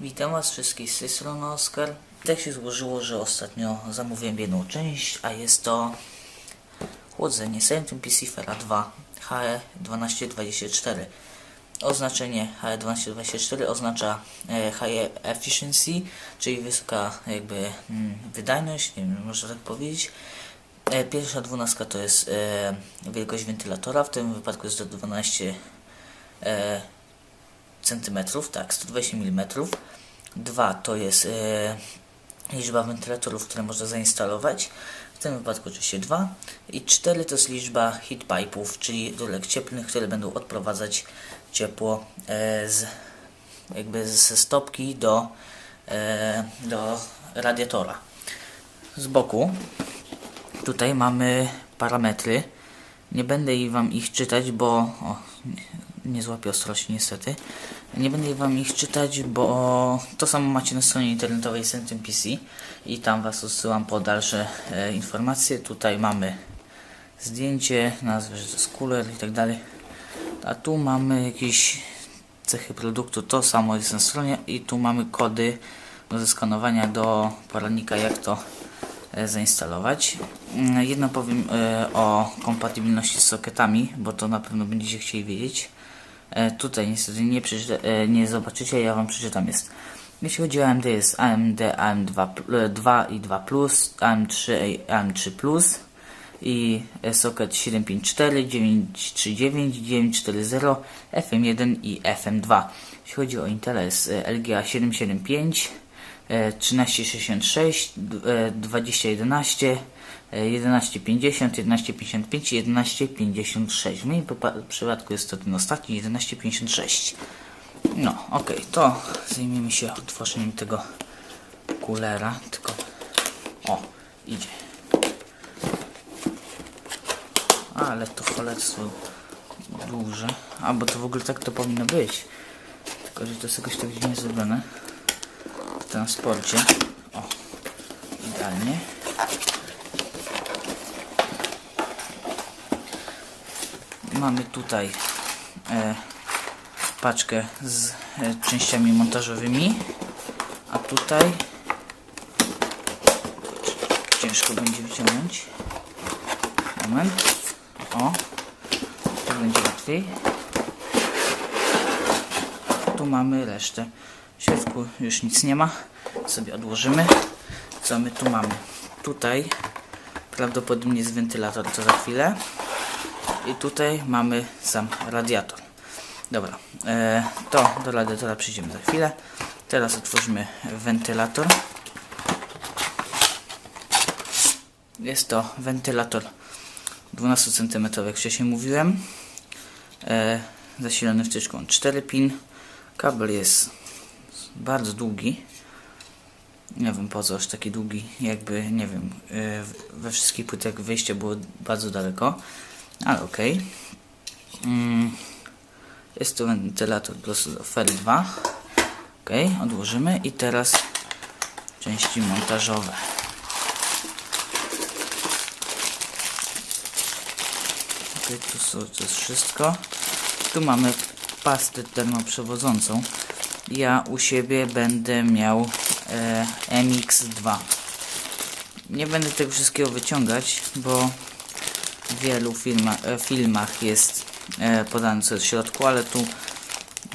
Witam Was wszystkich z tej strony Oskar. Tak się złożyło, że ostatnio zamówiłem jedną część, a jest to chłodzenie Centrum PC Fera 2 HE1224. Oznaczenie HE1224 oznacza e, High Efficiency, czyli wysoka jakby mm, wydajność, nie wiem, można tak powiedzieć. E, Pierwsza dwunastka to jest e, wielkość wentylatora, w tym wypadku jest to 12 centymetrów, tak, 120 mm. Dwa to jest e, liczba wentylatorów, które można zainstalować. W tym wypadku oczywiście dwa. I cztery to jest liczba heat pipe'ów, czyli rurek cieplnych, które będą odprowadzać ciepło e, z, jakby ze stopki do, e, do radiatora. Z boku tutaj mamy parametry. Nie będę wam ich czytać, bo o, nie, złapię ostrości niestety. Nie będę wam ich czytać, bo to samo macie na stronie internetowej Centrum PC i tam was odsyłam po dalsze e, informacje. Tutaj mamy zdjęcie, nazwę, że to jest cooler i tak dalej. A tu mamy jakieś cechy produktu, to samo jest na stronie i tu mamy kody do zeskanowania do poradnika jak to e, zainstalować. Mm, Jedno powiem e, o kompatybilności z socketami, bo to na pewno będziecie chcieli wiedzieć. E, Tutaj niestety nie, e, nie zobaczycie, ja Wam przeczytam. Jest. Jeśli chodzi o AMD jest AMD AM2 pl- e, 2 i 2 AM3 i AM3 i e, socket 754, 939, 940, FM1 i FM2. Jeśli chodzi o Intel jest e, LGA 775, e, 1366, d- e, 2011, e, 1150, 1155 i 1156. W moim przypadku jest to ten ostatni 1156. No, okej, to zajmiemy się otworzeniem tego kulera, tylko o, idzie. Ale to cholerstwo duże. A, bo to w ogóle tak to powinno być. Tylko, że to jest jakoś tak dziwnie zrobione. Transporcie. O, idealnie. Mamy tutaj e, paczkę z e, częściami montażowymi. A tutaj ciężko będzie wyciągnąć. Moment. O, to będzie łatwiej. Tu mamy resztę. W środku już nic nie ma. Sobie odłożymy. Co my tu mamy? Tutaj prawdopodobnie jest wentylator, to za chwilę. I tutaj mamy sam radiator. Dobra, e, to do radiatora przyjdziemy za chwilę. Teraz otworzymy wentylator. Jest to wentylator 12 cm, jak wcześniej mówiłem. E, zasilany wtyczką 4 pin. Kabel jest bardzo długi. Nie wiem po co aż taki długi, jakby nie wiem, e, we wszystkich płytach wyjście było bardzo daleko, ale ok. Mm, jest to wentylator do FER 2. Ok, odłożymy i teraz części montażowe. Okej, tu są, to jest wszystko. Tu mamy pastę termoprzewodzącą. Ja u siebie będę miał e, MX2. Nie będę tego wszystkiego wyciągać, bo w wielu filma, e, filmach jest e, podane co jest w środku, ale tu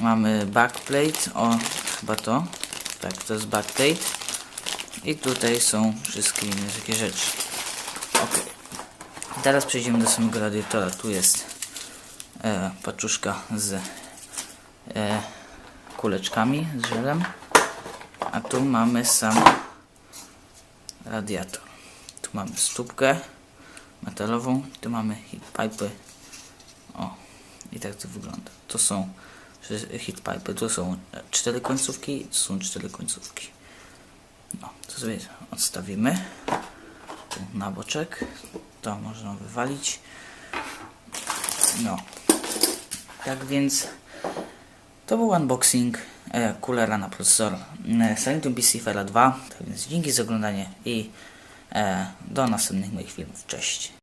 mamy backplate, o chyba to, tak to jest backplate i tutaj są wszystkie inne takie rzeczy. Ok. Teraz przejdziemy do samego radiatora. Tu jest e, paczuszka z e, kuleczkami, z żelem. A tu mamy sam radiator. Tu mamy stópkę metalową. Tu mamy heat pipe. O, i tak to wygląda. To są heat pipe. Tu są cztery końcówki. Tu są cztery końcówki. No, to sobie odstawimy tu na boczek. To można wywalić. No. Tak więc to był unboxing e, kulera na procesor e, Salentum PC Fera 2. Tak więc dzięki za oglądanie i e, do następnych moich filmów. Cześć.